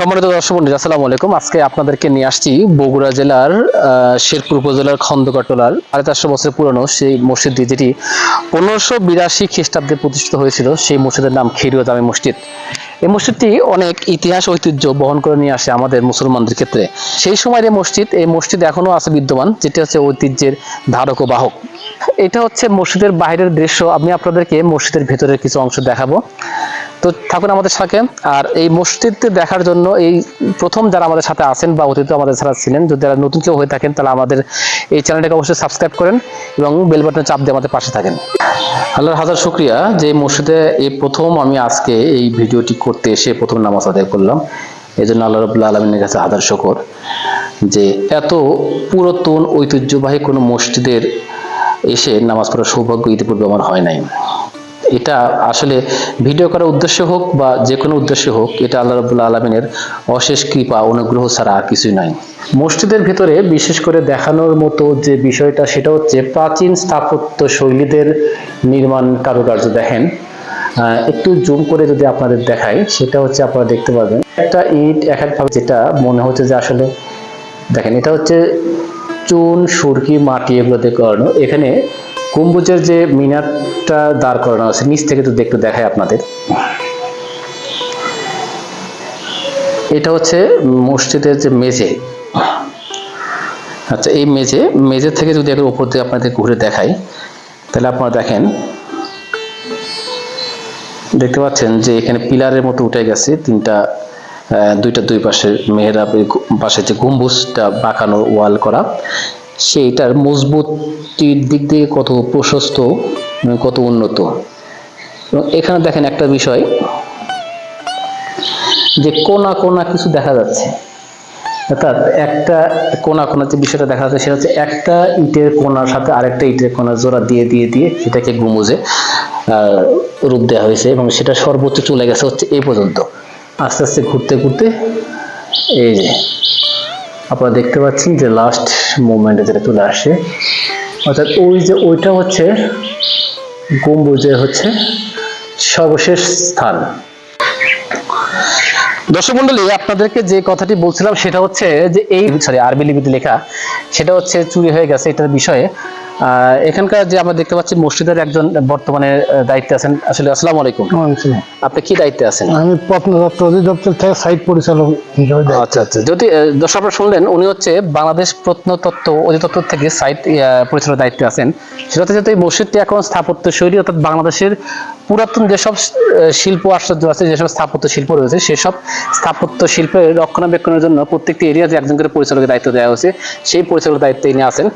সম্মানিত দর্শক বন্ধু আসসালামু আলাইকুম। আজকে আপনাদেরকে নিয়ে আসছি বগুড়া জেলার শেরপুর উপজেলার খন্দকাটোলার সাড়ে চারশো বছর পুরনো সেই মসজিদটি যেটি পনেরোশো বিরাশি খ্রিস্টাব্দে প্রতিষ্ঠিত হয়েছিল। সেই মসজিদের নাম খেরুয়া জামে মসজিদ। এই মসজিদটি অনেক ইতিহাস ঐতিহ্য বহন করে নিয়ে আসে আমাদের মুসলমানদের ক্ষেত্রে। সেই সময়ের এই মসজিদ এই মসজিদ এখনও আছে বিদ্যমান, যেটি হচ্ছে ঐতিহ্যের ধারক ও বাহক। এটা হচ্ছে মসজিদের বাইরের দৃশ্য। আমি আপনাদেরকে মসজিদের ভেতরের কিছু অংশ দেখাবো। তো থাকুন আমাদের সাথে। আর এই মসজিদটি দেখার জন্য এই প্রথম যারা আমাদের সাথে আছেন বা অতীত আমাদের সাথে ছিলেন, যদি যারা নতুন কেউ হয়ে থাকেন, তাহলে আমাদের এই চ্যানেলটাকে অবশ্যই সাবস্ক্রাইব করেন এবং বেল বাটনে চাপ দিয়ে আমাদের পাশে থাকেন। আল্লাহর হাজার শুক্রিয়া যে মসজিদে এই প্রথম আমি আজকে এই ভিডিওটি করতে এসে প্রথম নামাজ আদায় করলাম। এই জন্য আল্লাহ রবুল্লা আলমিনের কাছে হাজার শকর যে এত পুরাতন, ঐতিহ্যবাহী কোনো মসজিদের এসে নামাজ পড়ার সৌভাগ্য ইতিপূর্বে আমার হয় নাই। এটা আসলে ভিডিও করার উদ্দেশ্য হোক বা যে কোনো উদ্দেশ্য হোক, এটা আল্লাহ রবুল্লা আলমিনের অশেষ কৃপা, অনুগ্রহ ছাড়া আর কিছুই নাই। মসজিদের ভিতরে বিশেষ করে দেখানোর মতো যে বিষয়টা, সেটা হচ্ছে প্রাচীন স্থাপত্য শৈলীদের নির্মাণ কারুকার্য। দেখেন একটু জুম করে যদি আপনাদের দেখাই, সেটা হচ্ছে আপনারা দেখতে পাবেন একটা ইট এক একভাবে যেটা মনে হচ্ছে যে আসলে, দেখেন, এটা হচ্ছে চুন, সুরকি, মাটি এগুলো দিয়ে করানো। এখানে গম্বুজের যে মিনারটা দাঁড় করানো আছে, নিচ থেকে যদি একটু দেখায় আপনাদের। এটা হচ্ছে মসজিদের যে মেঝে। আচ্ছা এই মেঝে মেঝে থেকে যদি একটু উপর দিয়ে আপনাদের ঘুরে দেখাই, তাহলে আপনারা দেখেন, দেখতে পাচ্ছেন যে এখানে পিলারের মতো উঠে গেছে তিনটা দুইটা দুই পাশে মেহরাব এই গু- পাশে যে গম্বুজটা বাঁকানো ওয়াল করা। সেইটার মজবুতির দিক দিয়ে কত প্রশস্ত এবং কত উন্নত। এবং এখানে দেখেন একটা বিষয়, যে কোনা কোনা কিছু দেখা যাচ্ছে। অর্থাৎ একটা কোনা কোনা যে বিষয়টা দেখা যাচ্ছে, সেটা হচ্ছে একটা ইটের কোনার সাথে আরেকটা ইটের কোনা জোড়া দিয়ে দিয়ে দিয়ে সেটাকে গুমুজে রূপ দেওয়া হয়েছে এবং সেটা সর্বোচ্চ চলে গেছে হচ্ছে এ পর্যন্ত। আস্তে আস্তে ঘুরতে ঘুরতে এই যে আপনারা দেখতে পাচ্ছেন যে লাস্ট মুভমেন্টে যেটা চলে আসে, অর্থাৎ ওই যে ওইটা হচ্ছে গম্বুজের হচ্ছে সর্বশেষ স্থান। দর্শক মন্ডলী আপনাদেরকে যে কথাটি বলছিলাম সেটা হচ্ছে যে এই সরি আরবি লিপিতে লেখা সেটা হচ্ছে চুরি হয়ে গেছে এটার বিষয়ে। এখানকার যে আমরা দেখতে পাচ্ছি মসজিদের একজন বর্তমানে দায়িত্বে আছেন। আসলে আসসালামু আলাইকুম। আপনি কি দায়িত্বে আছেন? আমি প্রত্নতত্ত্ব অধিদপ্তর থেকে সাইট পরিচালক আচ্ছা আচ্ছা। যদি দর্শক আপনারা শুনলেন উনি হচ্ছে বাংলাদেশ প্রত্নতত্ত্ব অধিদপ্তর থেকে সাইট পরিচালক দায়িত্বে আছেন। সেটা হচ্ছে যেহেতু এই মসজিদটি এখন স্থাপত্য শৈলী অর্থাৎ বাংলাদেশের পুরাতন যেসব শিল্প আশ্চর্য আছে যেসব স্থাপত্য শিল্প রয়েছে সেসব স্থাপত্য শিল্পের রক্ষণাবেক্ষণের জন্য প্রত্যেকটি এরিয়াতে একজন করে পরিচালকের দায়িত্ব দেওয়া হয়েছে সেই পরিচালকের দায়িত্বে ইনি আছেন।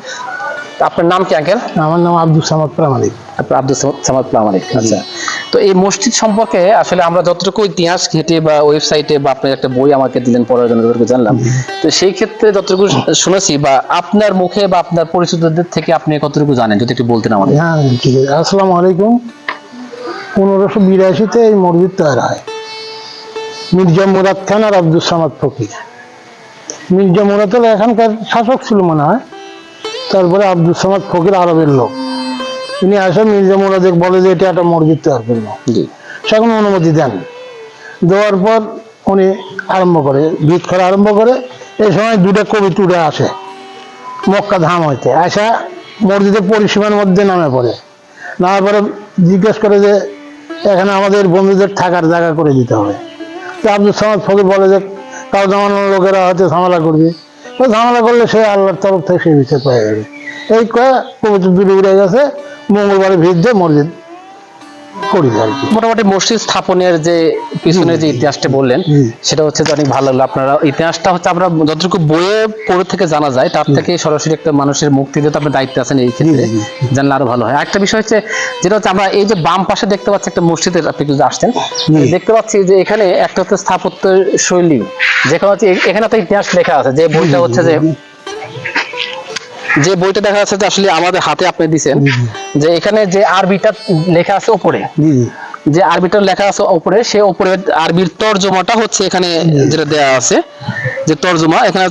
আপনার নাম কি আঙ্কেল? আমার নাম আব্দুল সামাদ প্রামাণিক। আপনার আব্দুল সামাদ- প্রামাণিক আচ্ছা। তো এই মসজিদ সম্পর্কে আসলে আমরা যতটুকু ইতিহাস ঘেটে বা ওয়েবসাইটে বা আপনি একটা বই আমাকে দিলেন পড়ার জন্য যতটুকু জানলাম। তো সেই ক্ষেত্রে যতটুকু শুনেছি বা আপনার মুখে বা আপনার পরিচিতদের থেকে আপনি কতটুকু জানেন যদি একটু বলতেন আমাদের। হ্যাঁ ঠিক আছে। আসসালামু আলাইকুম। পনেরোশো বিরাশিতে এই মসজিদ তৈরি হয়। মির্জা মুরাদ খান আর আব্দুল সামাদ ফকির। মির্জা মুরাদ হলো এখানকার শাসক ছিল মনে হয়। তারপরে আব্দুল সামাদ ফকির আরবের লোক। তিনি আসে মির্জা মুরাদে বলে যে এটা একটা মসজিদ তৈরি করব জি। সেখন অনুমতি দেন দেওয়ার পর উনি আরম্ভ করে ভিত করা আরম্ভ করে। এই সময় দুটা কবি টুরে আসে মক্কা ধাম হইতে। আসা মসজিদের পরিসীমার মধ্যে নামে পড়ে। নামার পরে জিজ্ঞেস করে যে এখানে আমাদের বন্ধুদের থাকার জায়গা করে দিতে হবে। তো আব্দুল সামাদ ফকির বলে যে কাউ জামানোর লোকেরা হয়তো ঝামেলা করবে। ও ঝামেলা করলে সে আল্লাহর তরফ থেকে সে বিচার পাওয়া যাবে। এই কয়ে পবিত্র দূরে উড়ে গেছে। মঙ্গলবারে ভিড় দিয়ে মসজিদ। করি আর কি। মোটামুটি মসজিদ স্থাপনের যে যে ইতিহাসটা বললেন সেটা হচ্ছে অনেক ভালো লাগল। আপনারা ইতিহাসটা হচ্ছে আমরা যতটুকু বইয়ে পড়ে থেকে জানা যায় তার থেকে সরাসরি একটা মানুষের মুক্তি দিতে আপনি দায়িত্বে আছেন এই ক্ষেত্রে। জানলে আরও ভালো হয়। একটা বিষয় হচ্ছে যেটা হচ্ছে আমরা এই যে বাম পাশে দেখতে পাচ্ছি একটা মসজিদের আপনি যদি আসছেন। দেখতে পাচ্ছি যে এখানে একটা হচ্ছে স্থাপত্য শৈলী। যেখানে হচ্ছে এখানে একটা ইতিহাস লেখা আছে যে বইটা হচ্ছে যে যে বইটা দেখা যাচ্ছে যে আসলে আমাদের হাতে আপনি দিছেন যে এখানে যে আরবিটা লেখা আছে উপরে যে আরবিটা লেখা আছে উপরে সে উপরে আরবির তর্জমাটা হচ্ছে এখানে যেটা দেয়া আছে যে তর্জমা এখানে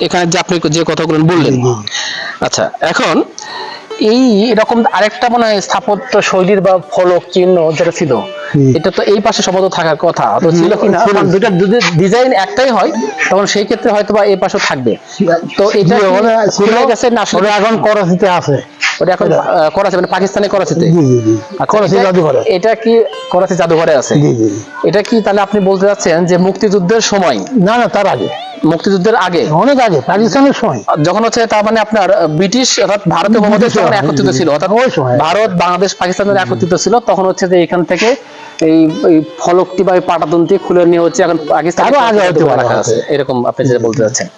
এখানে যে আপনি যে কথাগুলো বললেন। আচ্ছা এখন এই এরকম আরেকটা মনে হয় স্থাপত্য শৈলীর বা ফলক চিহ্ন যেটা ছিল এটা তো এই পাশে সম্ভবত থাকার কথা। তো ছিল কি না কারণ দুইটা যদি ডিজাইন একটাই হয় তখন সেই ক্ষেত্রে হয়তো বা এই পাশে থাকবে। তো এটা। গেছে না আসলে? ওটা এখন করাচিতে আছে। ওটা এখন করাচি মানে পাকিস্তানে করাচিতে? আচ্ছা, করাচি জাদুঘরে। এটা কি করাচি জাদুঘরে আছে। এটা কি তাহলে আপনি বলতে চাচ্ছেন যে মুক্তিযুদ্ধের সময়? না না তার আগে। মুক্তিযুদ্ধের আগে? অনেক আগে পাকিস্তানের সময়। যখন হচ্ছে তার মানে আপনার ব্রিটিশ অর্থাৎ ভারত উপমহাদেশ যখন একত্রিত ছিল অর্থাৎ ওই সময়। ভারত বাংলাদেশ পাকিস্তানের একত্রিত ছিল তখন হচ্ছে যে এখান থেকে এই ফলকটি বা এই খুলে নিয়ে হচ্ছে এখন পাকিস্তান এরকম আপনি যেটা বলতে চাচ্ছেন।